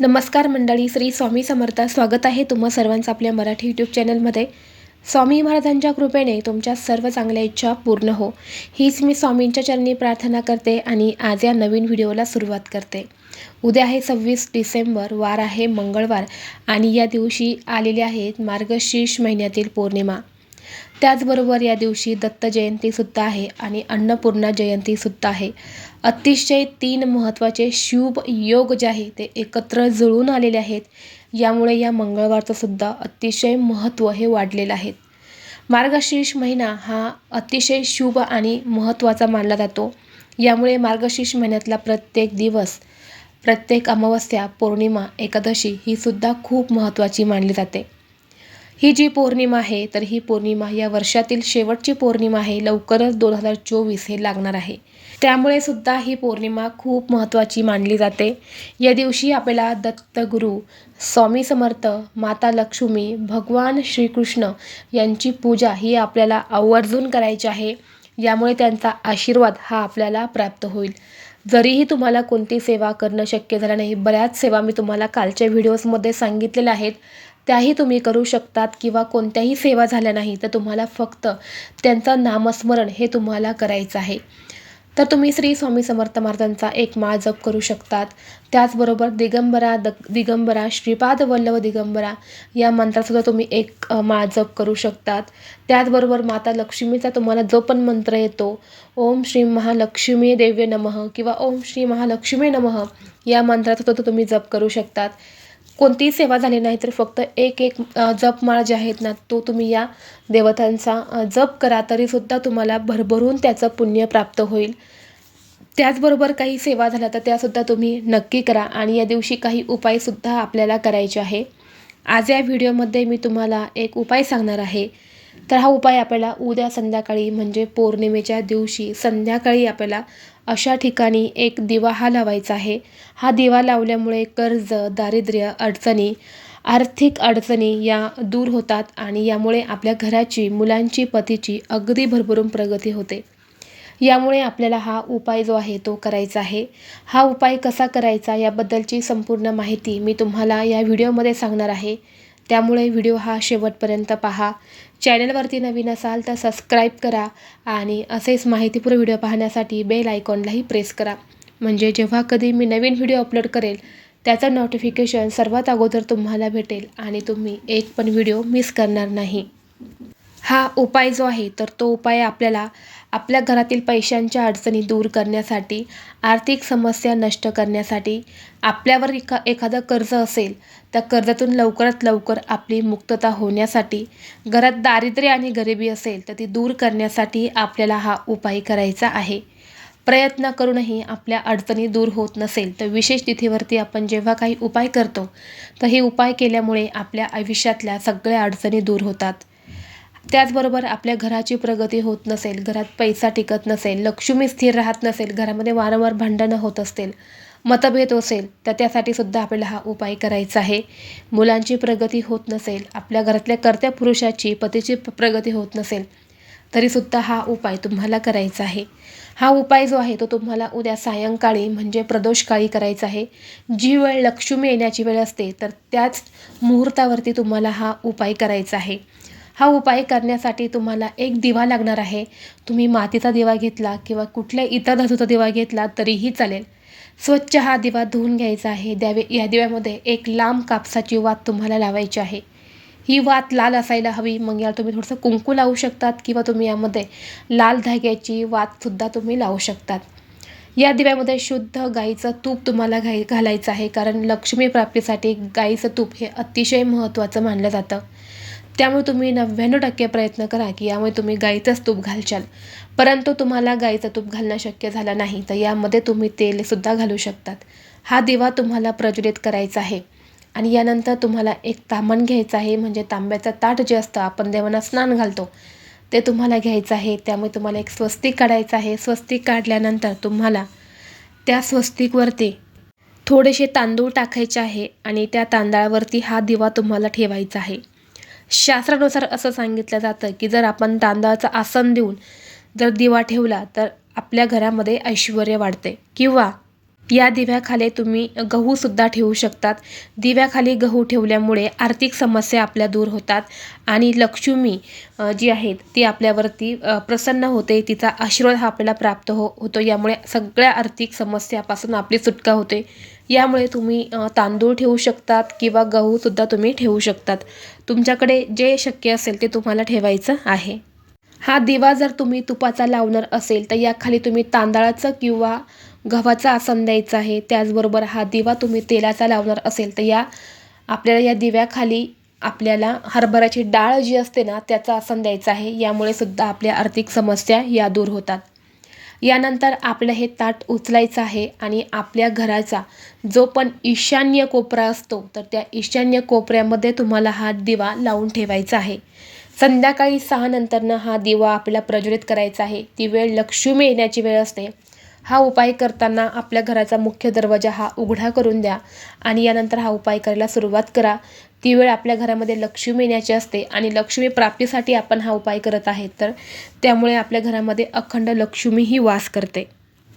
नमस्कार मंडळी श्री स्वामी समर्थ. स्वागत आहे तुम्हा सर्वांचं आपल्या मराठी यूट्यूब चॅनलमध्ये स्वामी महाराजांच्या कृपेने तुमच्या सर्व चांगल्या इच्छा पूर्ण हो. हीच मी स्वामींच्या चरणी प्रार्थना करते आणि आज या नवीन व्हिडिओला सुरुवात करते. उद्या आहे सव्वीस डिसेंबर वार आहे मंगळवार आणि या दिवशी आलेले आहेत मार्गशीर्ष महिन्यातील पौर्णिमा. त्याचबरोबर या दिवशी दत्त जयंतीसुद्धा आहे आणि अन्नपूर्णा जयंतीसुद्धा आहे. अतिशय तीन महत्त्वाचे शुभ योग जे आहे ते एकत्र जुळून आलेले आहेत. यामुळे या मंगळवारचंसुद्धा अतिशय महत्त्व हे वाढलेलं आहे. मार्गशीर्ष महिना हा अतिशय शुभ आणि महत्त्वाचा मानला जातो. यामुळे मार्गशीर्ष महिन्यातला प्रत्येक दिवस प्रत्येक अमावस्या पौर्णिमा एकादशी ही सुद्धा खूप महत्त्वाची मानली जाते. ही जी पौर्णिमा आहे तर ही पौर्णिमा या वर्षातील शेवटची पौर्णिमा आहे लवकरच दोन हजार चोवीस हे लागणार आहे. त्यामुळे सुद्धा ही पौर्णिमा खूप महत्त्वाची मानली जाते. या दिवशी आपल्याला दत्तगुरू स्वामी समर्थ माता लक्ष्मी भगवान श्रीकृष्ण यांची पूजा ही आपल्याला आवर्जून करायची आहे. यामुळे त्यांचा आशीर्वाद हा आपल्याला प्राप्त होईल. जरीही तुम्हाला कोणती सेवा करणं शक्य झालं नाही बऱ्याच सेवा मी तुम्हाला कालच्या व्हिडिओजमध्ये सांगितलेल्या आहेत. त्याही तुम्ही करू शकतात किंवा कोणत्याही सेवा झाल्या नाही तर तुम्हाला फक्त त्यांचं नामस्मरण हे तुम्हाला करायचं आहे. तर तुम्ही श्री स्वामी समर्थ महाराजांचा एक माळ जप करू शकतात. त्याचबरोबर दिगंबरा द दिगंबरा श्रीपाद वल्लभ दिगंबरा या मंत्रासुद्धा तुम्ही एक माळ जप करू शकतात. त्याचबरोबर माता लक्ष्मीचा तुम्हाला जो पण मंत्र येतो ओम श्री महालक्ष्मी देव्य नमः किंवा ओम श्री महालक्ष्मी नमः या मंत्राचा तो तुम्ही जप करू शकतात. कोणतीही सेवा झाली नाही तर फक्त एक एक जपमाळ जे आहेत ना तो तुम्ही या देवतांचा जप करा तरीसुद्धा तुम्हाला भरभरून त्याचं पुण्य प्राप्त होईल. त्याचबरोबर काही सेवा झाल्या तर त्यासुद्धा तुम्ही नक्की करा आणि या दिवशी काही उपायसुद्धा आपल्याला करायचे आहे. आज या व्हिडिओमध्ये मी तुम्हाला एक उपाय सांगणार आहे. तर हा उपाय आपल्याला उद्या संध्याकाळी म्हणजे पौर्णिमेच्या दिवशी संध्याकाळी आपल्याला अशा ठिकाणी एक दिवा हा लावायचा आहे. हा दिवा लावल्यामुळे कर्ज दारिद्र्य अडचणी आर्थिक अडचणी या दूर होतात आणि यामुळे आपल्या घराची मुलांची पतीची अगदी भरभरून प्रगती होते. यामुळे आपल्याला हा उपाय जो आहे तो करायचा आहे. हा उपाय कसा करायचा याबद्दलची संपूर्ण माहिती मी तुम्हाला या व्हिडिओमध्ये सांगणार आहे. त्यामुळे व्हिडिओ हा शेवटपर्यंत पहा. चॅनलवरती नवीन असाल तर सबस्क्राईब करा आणि असेच माहितीपूर्ण व्हिडिओ पाहण्यासाठी बेल आयकॉनलाही प्रेस करा. म्हणजे जेव्हा कधी मी नवीन व्हिडिओ अपलोड करेल त्याचं नोटिफिकेशन सर्वात अगोदर तुम्हाला भेटेल आणि तुम्ही एक पण व्हिडिओ मिस करणार नाही. हा उपाय जो आहे तर तो उपाय आपल्याला आपल्या घरातील पैशांच्या अडचणी दूर करण्यासाठी आर्थिक समस्या नष्ट करण्यासाठी आपल्यावर एका एखादं कर्ज असेल त्या कर्जातून लवकरात लवकर आपली मुक्तता होण्यासाठी घरात दारिद्र्य आणि गरिबी असेल तर ती दूर करण्यासाठी आपल्याला हा उपाय करायचा आहे. प्रयत्न करूनही आपल्या अडचणी दूर होत नसेल तर विशेष तिथीवरती आपण जेव्हा काही उपाय करतो तर हे उपाय केल्यामुळे आपल्या आयुष्यातल्या सगळ्या अडचणी दूर होतात. त्याचबरोबर आपल्या घराची प्रगती होत नसेल घरात पैसा टिकत नसेल लक्ष्मी स्थिर राहत नसेल घरामध्ये वारंवार भांडणं होत असतील मतभेद असेल तर त्यासाठी सुद्धा आपल्याला हा उपाय करायचा आहे. मुलांची प्रगती होत नसेल आपल्या घरातल्या कर्त्या पुरुषाची पतीची प्रगती होत नसेल तरीसुद्धा हा उपाय तुम्हाला करायचा आहे. हा उपाय जो आहे तो तुम्हाला उद्या सायंकाळी म्हणजे प्रदोषकाळी करायचा आहे. जी वेळ लक्ष्मी येण्याची वेळ असते तर त्याच मुहूर्तावरती तुम्हाला हा उपाय करायचा आहे. हा उपाय करण्यासाठी तुम्हाला एक दिवा लागणार आहे. तुम्ही मातीचा दिवा घेतला किंवा कुठल्या इतर धातूचा दिवा घेतला तरीही चालेल. स्वच्छ हा दिवा धुवून घ्यायचा आहे. द्यावे या दिव्यामध्ये एक लांब कापसाची वात तुम्हाला लावायची आहे. ही वात लाल असायला हवी. मग याला तुम्ही थोडंसं कुंकू लावू शकतात किंवा तुम्ही यामध्ये लाल धाग्याची वातसुद्धा तुम्ही लावू शकतात. या दिव्यामध्ये शुद्ध गाईचं तूप तुम्हाला घाई घालायचं आहे कारण लक्ष्मी प्राप्तीसाठी गाईचं तूप हे अतिशय महत्त्वाचं मानलं जातं. त्यामुळे तुम्ही नव्याण्णव टक्के प्रयत्न करा की यामुळे तुम्ही गाईचंच तूप घालशाल परंतु तुम्हाला गाईचं तूप घालणं शक्य झालं नाही तर यामध्ये तुम्ही तेलसुद्धा घालू शकतात. हा दिवा तुम्हाला प्रज्वलित करायचा आहे. आणि यानंतर तुम्हाला एक तामण घ्यायचं आहे म्हणजे तांब्याचं ताट जे असतं आपण देवांना स्नान घालतो. ते तुम्हाला घ्यायचं आहे त्यामुळे तुम्हाला एक स्वस्तिक काढायचं आहे. स्वस्तिक काढल्यानंतर तुम्हाला त्या स्वस्तिकवरती थोडेसे तांदूळ टाकायचे आहे आणि त्या तांदळावरती हा दिवा तुम्हाला ठेवायचा आहे. शास्त्रानुसार असं सांगितलं जातं की जर आपण तांदळाचं आसन देऊन जर दिवा ठेवला तर आपल्या घरामध्ये ऐश्वर वाढते किंवा या दिव्याखाली तुम्ही गहूसुद्धा ठेवू शकतात. दिव्याखाली गहू ठेवल्यामुळे आर्थिक समस्या आपल्या दूर होतात आणि लक्ष्मी जी आहेत ती आपल्यावरती प्रसन्न होते. तिचा आशीर्वाद हा आपल्याला प्राप्त हो होतो. यामुळे सगळ्या आर्थिक समस्यापासून आपली सुटका होते. यामुळे तुम्ही तांदूळ ठेवू शकतात किंवा गहूसुद्धा तुम्ही ठेवू शकतात. तुमच्याकडे जे शक्य असेल ते तुम्हाला ठेवायचं आहे. हा दिवा जर तुम्ही तुपाचा लावणार असेल तर याखाली तुम्ही तांदळाचं किंवा गव्हाचा आसन द्यायचा आहे त्याचबरोबर हा दिवा तुम्ही तेलाचा लावणार असेल तर या आपल्याला या दिव्याखाली आपल्याला हरभऱ्याची डाळ जी असते ना त्याचं आसन द्यायचं आहे. यामुळे सुद्धा आपल्या आर्थिक समस्या या दूर होतात. यानंतर आपलं हे ताट उचलायचं आहे आणि आपल्या घराचा जो पण ईशान्य कोपरा असतो तर त्या ईशान्य कोपऱ्यामध्ये तुम्हाला हा दिवा लावून ठेवायचा आहे. संध्याकाळी सहा नंतरनं हा दिवा आपल्याला प्रज्वलित करायचा आहे. ती वेळ लक्ष्मी येण्याची वेळ असते. हा उपाय करताना आपल्या घराचा मुख्य दरवाजा हा उघडा करून द्या आणि यानंतर हा उपाय करायला सुरुवात करा. ती वेळ आपल्या घरामध्ये लक्ष्मी येण्याची असते आणि लक्ष्मी प्राप्तीसाठी आपण हा उपाय करत आहे. तर त्यामुळे आपल्या घरामध्ये अखंड लक्ष्मीही वास करते.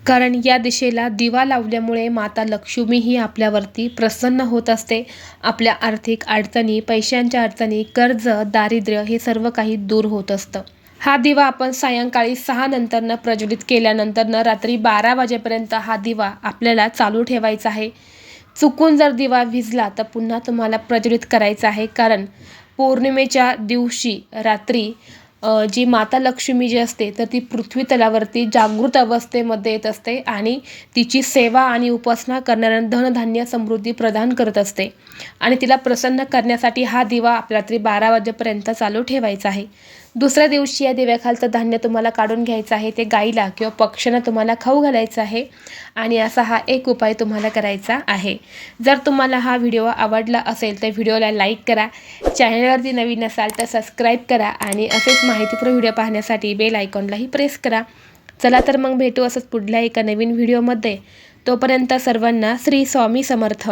कारण या दिशेला दिवा लावल्यामुळे माता लक्ष्मी ही आपल्यावरती प्रसन्न होत असते. आपल्या आर्थिक अडचणी पैशांच्या अडचणी कर्ज दारिद्र्य हे सर्व काही दूर होत असतं. हा दिवा आपण सायंकाळी सहा नंतरनं प्रज्वलित केल्यानंतरनं रात्री बारा वाजेपर्यंत हा दिवा आपल्याला चालू ठेवायचा आहे. चुकून जर दिवा भिजला तर पुन्हा तुम्हाला प्रज्वलित करायचा आहे. कारण पौर्णिमेच्या दिवशी रात्री जी माता लक्ष्मी जी असते तर ती पृथ्वी तलावरती जागृत अवस्थेमध्ये येत असते आणि तिची सेवा आणि उपासना करणाऱ्यांना धनधान्य समृद्धी प्रदान करत असते. आणि तिला प्रसन्न करण्यासाठी हा दिवा आपल्या रात्री बारा वाजेपर्यंत चालू ठेवायचा आहे. दुसऱ्या दिवशी या दिव्याखालचं धान्य तुम्हाला काढून घ्यायचं आहे ते गाईला किंवा पक्ष्यांना तुम्हाला खाऊ घालायचं आहे आणि असा हा एक उपाय तुम्हाला करायचा आहे. जर तुम्हाला हा व्हिडिओ आवडला असेल तर व्हिडिओला लाईक करा चॅनलवरती नवीन असाल तर सबस्क्राईब करा आणि असेच माहितीपूर्ण व्हिडिओ पाहण्यासाठी बेल आयकॉनलाही प्रेस करा. चला तर मग भेटू असंच पुढल्या एका नवीन व्हिडिओमध्ये. तोपर्यंत सर्वांना श्री स्वामी समर्थ.